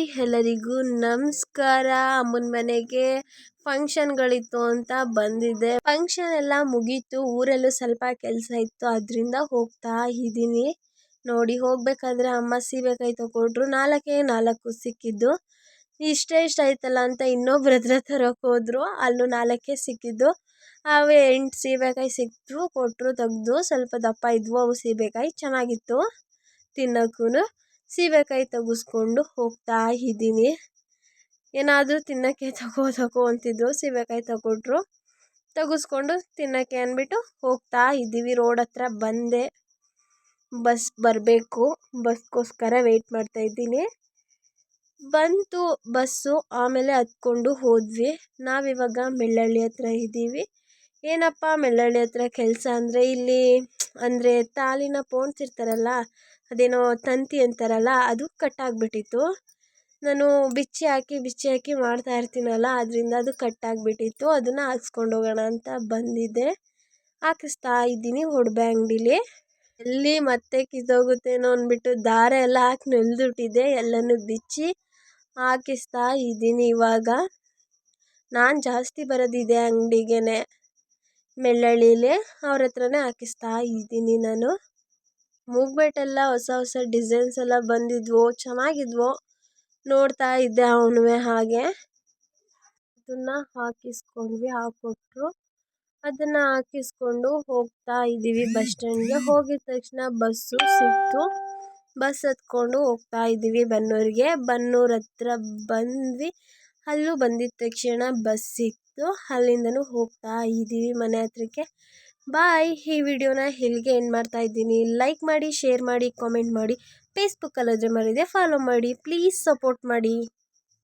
ಎಲ್ಲರಿಗೂ ನಮಸ್ಕಾರ. ಅಮ್ಮನ ಮನೆಗೆ ಫಂಕ್ಷನ್ಗಳಿತ್ತು ಅಂತ ಬಂದಿದ್ದೆ ಫಂಕ್ಷನ್ ಎಲ್ಲ ಮುಗೀತು. ಊರಲ್ಲೂ ಸ್ವಲ್ಪ ಕೆಲಸ ಇತ್ತು. ಅದರಿಂದ ಹೋಗ್ತಾ ಇದ್ದೀನಿ. ನೋಡಿ, ಹೋಗ್ಬೇಕಾದ್ರೆ ಅಮ್ಮ ಸೀಬೆಕಾಯಿ ತಗೊಂಡ್ರು. ನಾಲ್ಕೇ ನಾಲ್ಕು ಸಿಕ್ಕಿದ್ದು. ಇಷ್ಟೇ ಇಷ್ಟ ಆಯ್ತಲ್ಲ ಅಂತ ಇನ್ನೊಬ್ರ ಹತ್ರ ತರೋಕೆ ಹೋದ್ರು. ಅಲ್ಲೂ ನಾಲ್ಕೇ ಸಿಕ್ಕಿದ್ದು. ಅವೇ ಎಂಟು ಸೀಬೆಕಾಯಿ ಸಿಕ್ತು ಕೊಟ್ಟರು ತೆಗ್ದು ಸ್ವಲ್ಪ ದಪ್ಪ ಇದ್ವು. ಅವು ಸೀಬೆಕಾಯಿ ಚೆನ್ನಾಗಿತ್ತು ತಿನ್ನೋಕ್ಕೂ ಸೀಬೆಕಾಯಿ ತೆಗೆಸ್ಕೊಂಡು ಹೋಗ್ತಾ ಇದ್ದೀನಿ. ಏನಾದರೂ ತಿನ್ನೋಕ್ಕೆ ತಗೋ ತಗೋ ಅಂತಿದ್ರು. ಸೀಬೆಕಾಯಿ ತಗೊಟ್ರು ತಗಸ್ಕೊಂಡು ತಿನ್ನೋಕ್ಕೆ ಅಂದ್ಬಿಟ್ಟು ಹೋಗ್ತಾ ಇದ್ದೀವಿ. ರೋಡ್ ಹತ್ರ ಬಂದೆ. ಬಸ್ ಬರಬೇಕು. ಬಸ್ಗೋಸ್ಕರ ವೆಯ್ಟ್ ಮಾಡ್ತಾ ಇದ್ದೀನಿ. ಬಂತು ಬಸ್ಸು. ಆಮೇಲೆ ಹತ್ಕೊಂಡು ಹೋದ್ವಿ. ನಾವಿವಾಗ ಮೆಳ್ಳಳ್ಳಿ ಹತ್ರ ಇದ್ದೀವಿ. ಏನಪ್ಪ ಮೆಳ್ಳಳ್ಳಿ ಹತ್ರ ಕೆಲಸ ಅಂದರೆ ಇಲ್ಲಿ, ಅಂದರೆ ತಾಲಿನ ಪೋಣಿಸಿರ್ತಾರಲ್ಲ ಅದೇನೋ ತಂತಿ ಅಂತಾರಲ್ಲ, ಅದು ಕಟ್ಟಾಗಿಬಿಟ್ಟಿತ್ತು. ನಾನು ಬಿಚ್ಚಿ ಹಾಕಿ ಬಿಚ್ಚಿ ಹಾಕಿ ಮಾಡ್ತಾ ಇರ್ತೀನಲ್ಲ, ಅದರಿಂದ ಅದು ಕಟ್ಟಾಗಿಬಿಟ್ಟಿತ್ತು. ಅದನ್ನು ಹಾಕ್ಸ್ಕೊಂಡು ಹೋಗೋಣ ಅಂತ ಬಂದಿದ್ದೆ. ಹಾಕಿಸ್ತಾ ಇದ್ದೀನಿ ಹೊಡ್ಬೆ ಅಂಗಡೀಲಿ. ಎಲ್ಲಿ ಮತ್ತೆ ಕಿತ್ತೋಗುತ್ತೇನೋ ಅಂದ್ಬಿಟ್ಟು ದಾರ ಎಲ್ಲ ಹಾಕಿ ನೆಲ್ದುಬಿಟ್ಟಿದ್ದೆ, ಎಲ್ಲನೂ ಬಿಚ್ಚಿ ಹಾಕಿಸ್ತಾ ಇದ್ದೀನಿ ಇವಾಗ. ನಾನು ಜಾಸ್ತಿ ಬರೋದಿದೆ ಅಂಗಡಿಗೆ ಅಂಗಡಿಗೇನೆ. ಮೆಳ್ಳಹಳ್ಳೀಲಿ ಅವ್ರ ಹತ್ರನೇ ಹಾಕಿಸ್ತಾ ಇದ್ದೀನಿ ನಾನು. ಮೂಗ್ಮೆಂಟೆಲ್ಲ ಹೊಸ ಹೊಸ ಡಿಸೈನ್ಸ್ ಎಲ್ಲ ಬಂದಿದ್ವು, ಚೆನ್ನಾಗಿದ್ವು. ನೋಡ್ತಾ ಇದ್ದೆ ಅವನು ಹಾಗೆ. ಅದನ್ನು ಹಾಕಿಸ್ಕೊಂಡ್ವಿ ಹಾಕ್ಕೊಟ್ರು ಅದನ್ನು ಹಾಕಿಸ್ಕೊಂಡು ಹೋಗ್ತಾ ಇದ್ದೀವಿ ಬಸ್ ಸ್ಟ್ಯಾಂಡ್ಗೆ ಹೋಗಿದ ತಕ್ಷಣ ಬಸ್ಸು ಸಿಕ್ತು. ಬಸ್ ಹತ್ಕೊಂಡು ಹೋಗ್ತಾ ಇದ್ದೀವಿ ಬನ್ನೂರಿಗೆ. ಬನ್ನೂರು ಹತ್ರ ಬಂದ್ವಿ. ಅಲ್ಲೂ ಬಂದಿದ ತಕ್ಷಣ ಬಸ್ ಸಿಕ್ತು. ಅಲ್ಲಿಂದನೂ ಹೋಗ್ತಾ ಇದ್ದೀವಿ ಮನೆ ಹತ್ರಕ್ಕೆ. ಬಾಯ್. ಈ ವಿಡಿಯೋನ ಇಲ್ಲಿಗೆ ಎಂಡ್ ಮಾಡ್ತಾ ಇದ್ದೀನಿ. ಲೈಕ್ ಮಾಡಿ ಶೇರ್ ಮಾಡಿ ಕಾಮೆಂಟ್ ಮಾಡಿ ಫೇಸ್ಬುಕ್ಕಲ್ಲಾದರೆ ಮರಿದೆ ಫಾಲೋ ಮಾಡಿ. ಪ್ಲೀಸ್ ಸಪೋರ್ಟ್ ಮಾಡಿ.